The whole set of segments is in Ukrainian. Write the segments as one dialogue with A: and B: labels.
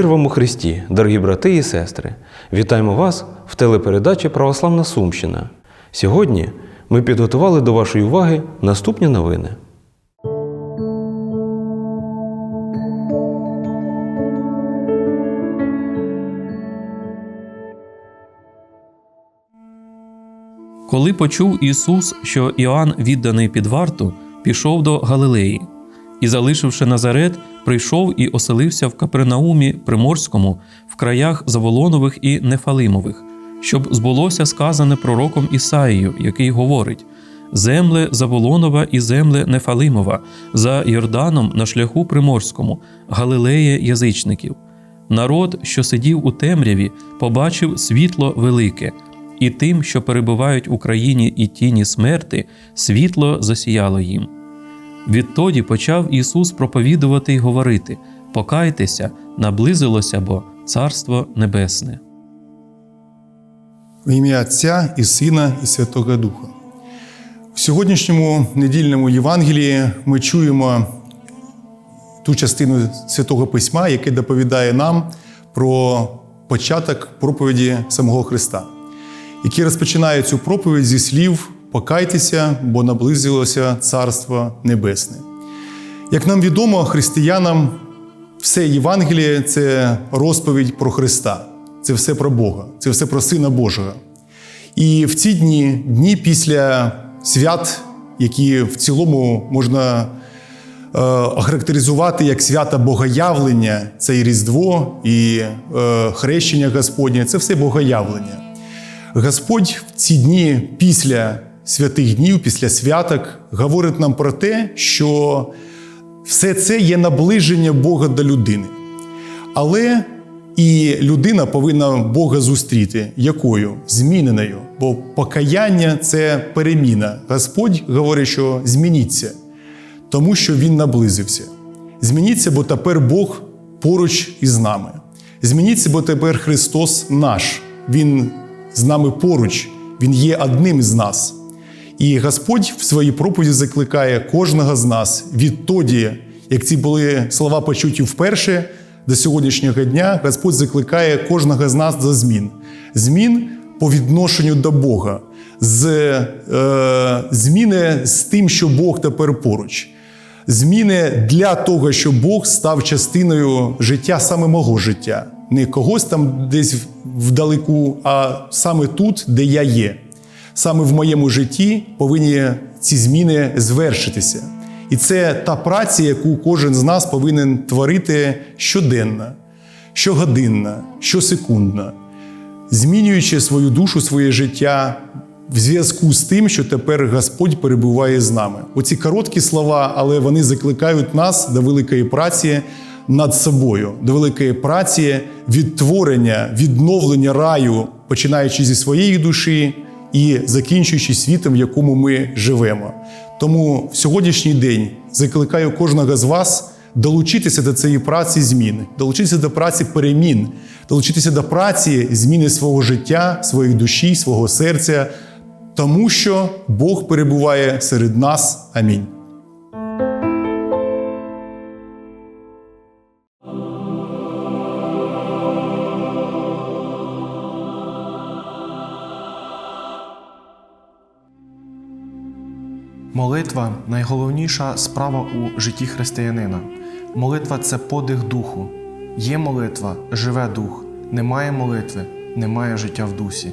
A: Мир вам у Христі, дорогі брати і сестри! Вітаємо вас в телепередачі Православна Сумщина. Сьогодні ми підготували до вашої уваги наступні новини.
B: Коли почув Ісус, що Іоанн відданий під варту, пішов до Галилеї і, залишивши Назарет, прийшов і оселився в Капернаумі Приморському, в краях Заволонових і Нефалимових, щоб збулося сказане пророком Ісаїю, який говорить: Земле Заволонова і земле Нефалимова, за Йорданом на шляху Приморському, Галилея язичників. Народ, що сидів у темряві, побачив світло велике, і тим, що перебувають у країні і тіні смерти, світло засіяло їм. Відтоді почав Ісус проповідувати й говорити: Покайтеся, наблизилося бо Царство Небесне.
C: В ім'я Отця і Сина, і Святого Духа. В сьогоднішньому недільному Євангелії ми чуємо ту частину Святого Письма, яке доповідає нам про початок проповіді самого Христа, який розпочинає цю проповідь зі слів Покайтеся, бо наблизилося Царство Небесне. Як нам відомо, християнам все Євангеліє це розповідь про Христа, це все про Бога, це все про Сина Божого. І в ці дні, дні після свят, які в цілому можна е, охарактеризувати як свята Богоявлення, це і Різдво, і е, хрещення Господнє, це все Богоявлення. Господь в ці дні після святих днів, після святок, говорить нам про те, що все це є наближення Бога до людини. Але і людина повинна Бога зустріти. Якою? Зміненою. Бо покаяння це переміна. Господь говорить, що змініться, тому що Він наблизився. Змініться, бо тепер Бог поруч із нами. Змініться, бо тепер Христос наш. Він з нами поруч, Він є одним із нас. І Господь в своїй проповіді закликає кожного з нас відтоді, як ці були слова почуті вперше до сьогоднішнього дня, Господь закликає кожного з нас до змін. Змін по відношенню до Бога, з е, зміни з тим, що Бог тепер поруч. Зміни для того, щоб Бог став частиною життя саме мого життя. Не когось там десь вдалеку, а саме тут, де я є. Саме в моєму житті повинні ці зміни звершитися. І це та праця, яку кожен з нас повинен творити щоденно, щогодинно, щосекундно, змінюючи свою душу, своє життя в зв'язку з тим, що тепер Господь перебуває з нами. Оці короткі слова, але вони закликають нас до великої праці над собою, до великої праці відтворення, відновлення раю, починаючи зі своєї душі і закінчуючи світом, в якому ми живемо. Тому в сьогоднішній день закликаю кожного з вас долучитися до цієї праці змін, долучитися до праці перемін, долучитися до праці зміни свого життя, своєї душі, свого серця, тому що Бог перебуває серед нас. Амінь.
D: Молитва найголовніша справа у житті християнина. Молитва це подих духу. Є молитва, живе дух. Немає молитви, немає життя в дусі.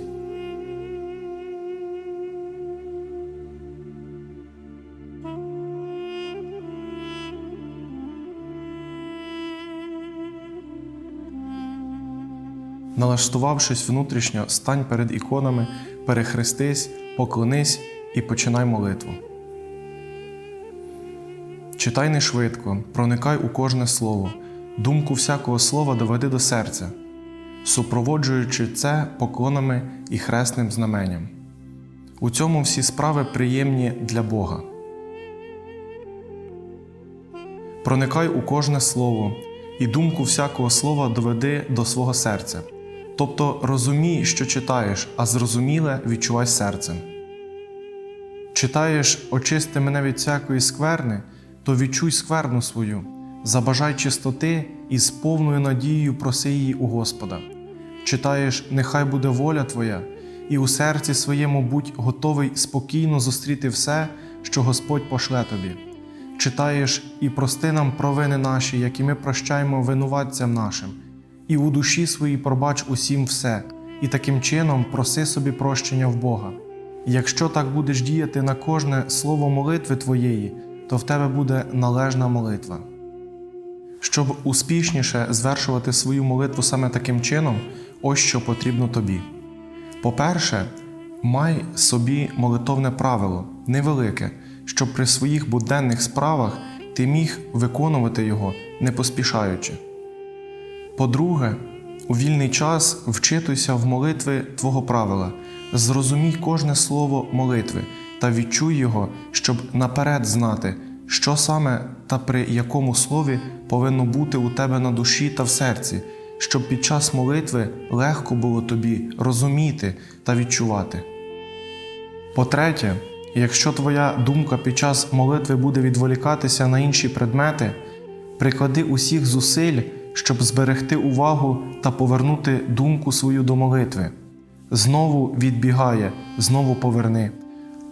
D: Налаштувавшись внутрішньо, стань перед іконами, перехрестись, поклонись і починай молитву. Читай не швидко, проникай у кожне слово, думку всякого слова доведи до серця, супроводжуючи це поклонами і хресним знаменням. У цьому всі справи приємні для Бога. Проникай у кожне слово, і думку всякого слова доведи до свого серця. Тобто розумій, що читаєш, а зрозуміле відчувай серцем. Читаєш очисти мене від всякої скверни, то відчуй скверну свою, забажай чистоти і з повною надією проси її у Господа. Читаєш, нехай буде воля Твоя, і у серці своєму будь готовий спокійно зустріти все, що Господь пошле тобі. Читаєш і прости нам провини наші, які ми прощаємо винуватцям нашим, і у душі своїй пробач усім все, і таким чином проси собі прощення в Бога. Якщо так будеш діяти на кожне слово молитви твоєї, то в тебе буде належна молитва. Щоб успішніше звершувати свою молитву саме таким чином, ось що потрібно тобі. По-перше, май собі молитовне правило, невелике, щоб при своїх буденних справах ти міг виконувати його не поспішаючи. По-друге, у вільний час вчитуйся в молитви Твого правила, зрозумій кожне слово молитви та відчуй його, щоб наперед знати, що саме та при якому слові повинно бути у тебе на душі та в серці, щоб під час молитви легко було тобі розуміти та відчувати. По-третє, якщо твоя думка під час молитви буде відволікатися на інші предмети, приклади усіх зусиль, щоб зберегти увагу та повернути думку свою до молитви. Знову відбігає, знову поверни.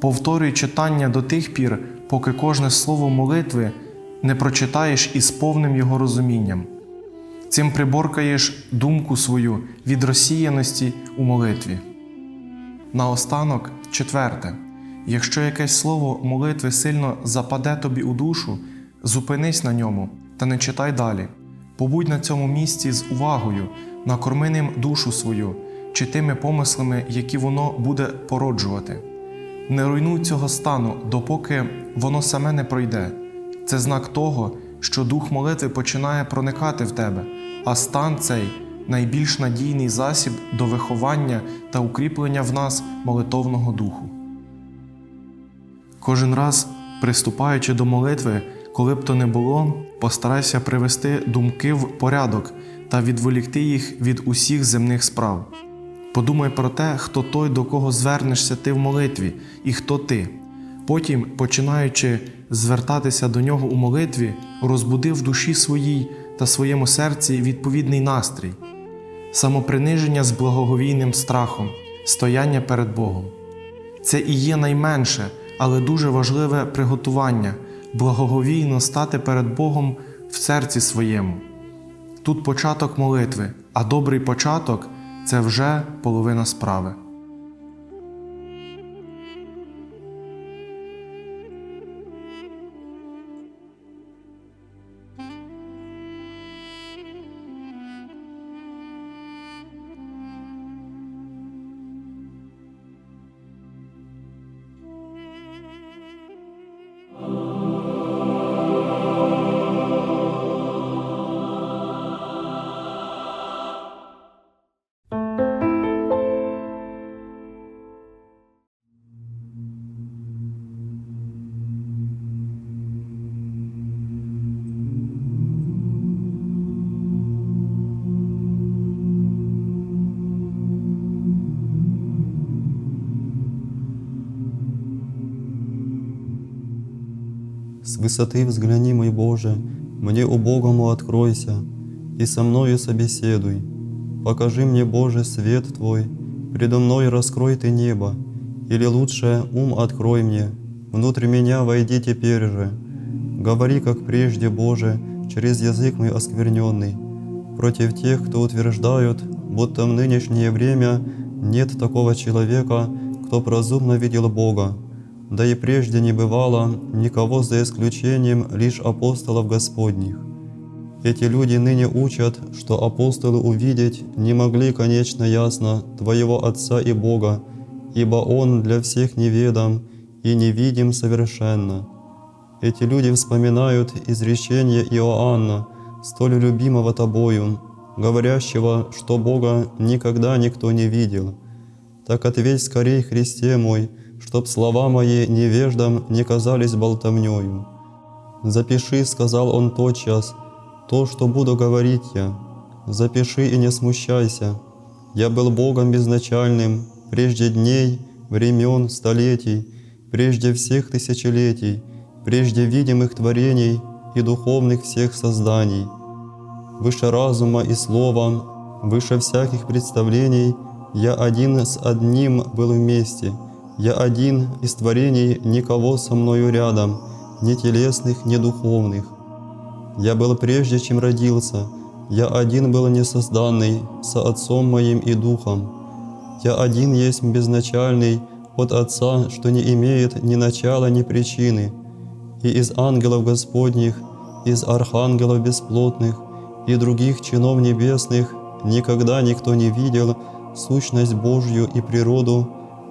D: Повторюй читання до тих пір, поки кожне слово молитви не прочитаєш із повним його розумінням. Цим приборкаєш думку свою від розсіяності у молитві. Наостанок, четверте, якщо якесь слово молитви сильно западе тобі у душу, зупинись на ньому та не читай далі. Побудь на цьому місці з увагою, накорми ним душу свою чи тими помислами, які воно буде породжувати. Не руйнуй цього стану, допоки воно саме не пройде. Це знак того, що дух молитви починає проникати в тебе, а стан цей найбільш надійний засіб до виховання та укріплення в нас молитовного духу. Кожен раз, приступаючи до молитви, коли б то не було, постарайся привести думки в порядок та відволікти їх від усіх земних справ. Подумай про те, хто той, до кого звернешся ти в молитві, і хто ти. Потім, починаючи звертатися до нього у молитві, розбуди в душі своїй та своєму серці відповідний настрій, самоприниження з благоговійним страхом, стояння перед Богом. Це і є найменше, але дуже важливе приготування благоговійно стати перед Богом в серці своєму. Тут початок молитви, а добрий початок це вже половина справи.
E: Высоты взгляни, мой Боже, мне убогому откройся, и со мною собеседуй. Покажи мне, Боже, свет Твой, предо мной раскрой Ты небо, или лучше ум открой мне, внутрь меня войди теперь же. Говори, как прежде, Боже, через язык мой оскверненный, против тех, кто утверждают, будто в нынешнее время нет такого человека, кто прозумно видел Бога, да и прежде не бывало никого за исключением лишь апостолов Господних. Эти люди ныне учат, что апостолы увидеть не могли конечно ясно Твоего Отца и Бога, ибо Он для всех неведом и невидим совершенно. Эти люди вспоминают изречение Иоанна, столь любимого Тобою, говорящего, что Бога никогда никто не видел. Так ответь скорей, Христе мой, чтоб слова мои невеждам не казались болтовнёю. «Запиши, — сказал он тотчас, — то, что буду говорить я. Запиши и не смущайся. Я был Богом безначальным, прежде дней, времен, столетий, прежде всех тысячелетий, прежде видимых творений и духовных всех созданий. выше разума и слова, выше всяких представлений, я один с одним был вместе, я один из творений, никого со мною рядом, ни телесных, ни духовных. Я был прежде, чем родился, я один был несозданный, со Отцом моим и Духом. Я один есть безначальный от Отца, что не имеет ни начала, ни причины, и из ангелов Господних, из архангелов бесплотных и других чинов небесных никогда никто не видел сущность Божью и природу,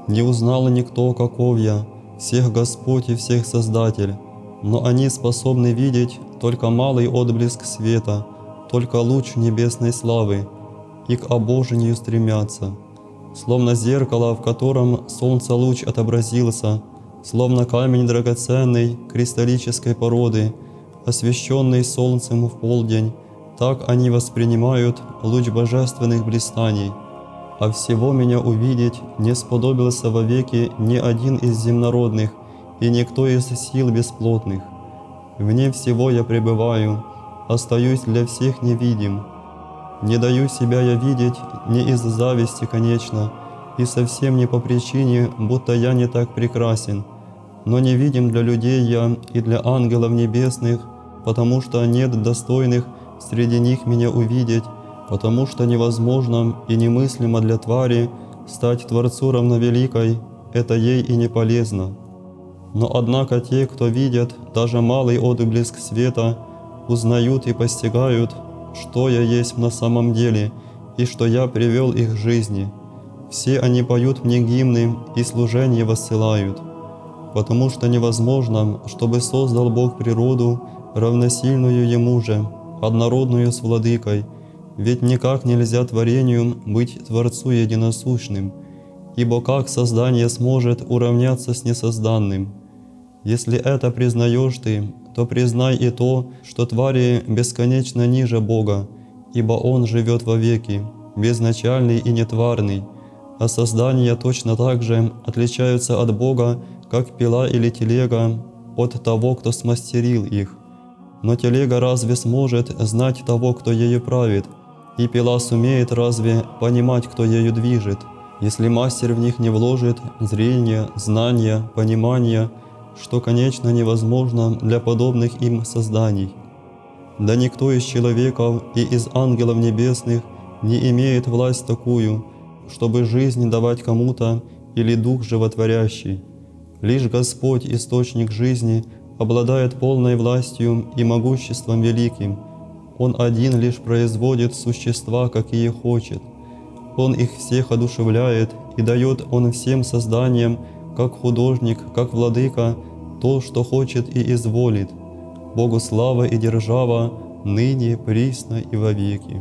E: не узнал никто, каков я, всех Господь и всех Создатель, но они способны видеть только малый отблеск света, только луч небесной славы, и к обожению стремятся. Словно зеркало, в котором солнце луч отобразился, словно камень драгоценный кристаллической породы, освещенный солнцем в полдень, так они воспринимают луч божественных блистаний. А всего меня увидеть не сподобился вовеки ни один из земнородных и никто из сил бесплотных. Вне всего я пребываю, остаюсь для всех невидим. Не даю себя я видеть не из зависти, конечно, и совсем не по причине, будто я не так прекрасен, но невидим для людей я и для ангелов небесных, потому что нет достойных среди них меня увидеть, потому что невозможно и немыслимо для твари стать Творцу равновеликой, это ей и не полезно. Но однако те, кто видят даже малый отблеск света, узнают и постигают, что я есть на самом деле и что я привел их к жизни. Все они поют мне гимны и служение воссылают, потому что невозможно, чтобы создал Бог природу, равносильную Ему же, однородную с Владыкой, ведь никак нельзя творению быть Творцу единосущным, ибо как создание сможет уравняться с несозданным? Если это признаешь ты, то признай и то, что твари бесконечно ниже Бога, ибо Он живет вовеки, безначальный и нетварный, а создания точно так же отличаются от Бога, как пила или телега от того, кто смастерил их. Но телега разве сможет знать того, кто ею правит, и пила сумеет разве понимать, кто ею движет, если мастер в них не вложит зрение, знания, понимание, что, конечно, невозможно для подобных им созданий. Да никто из человеков и из ангелов небесных не имеет власть такую, чтобы жизнь давать кому-то или дух животворящий. Лишь Господь, источник жизни, обладает полной властью и могуществом великим. Он один лишь производит существа, какие хочет. Он их всех одушевляет и дает Он всем созданиям, как художник, как владыка, то, что хочет и изволит. Богу слава и держава, ныне, присно и вовеки.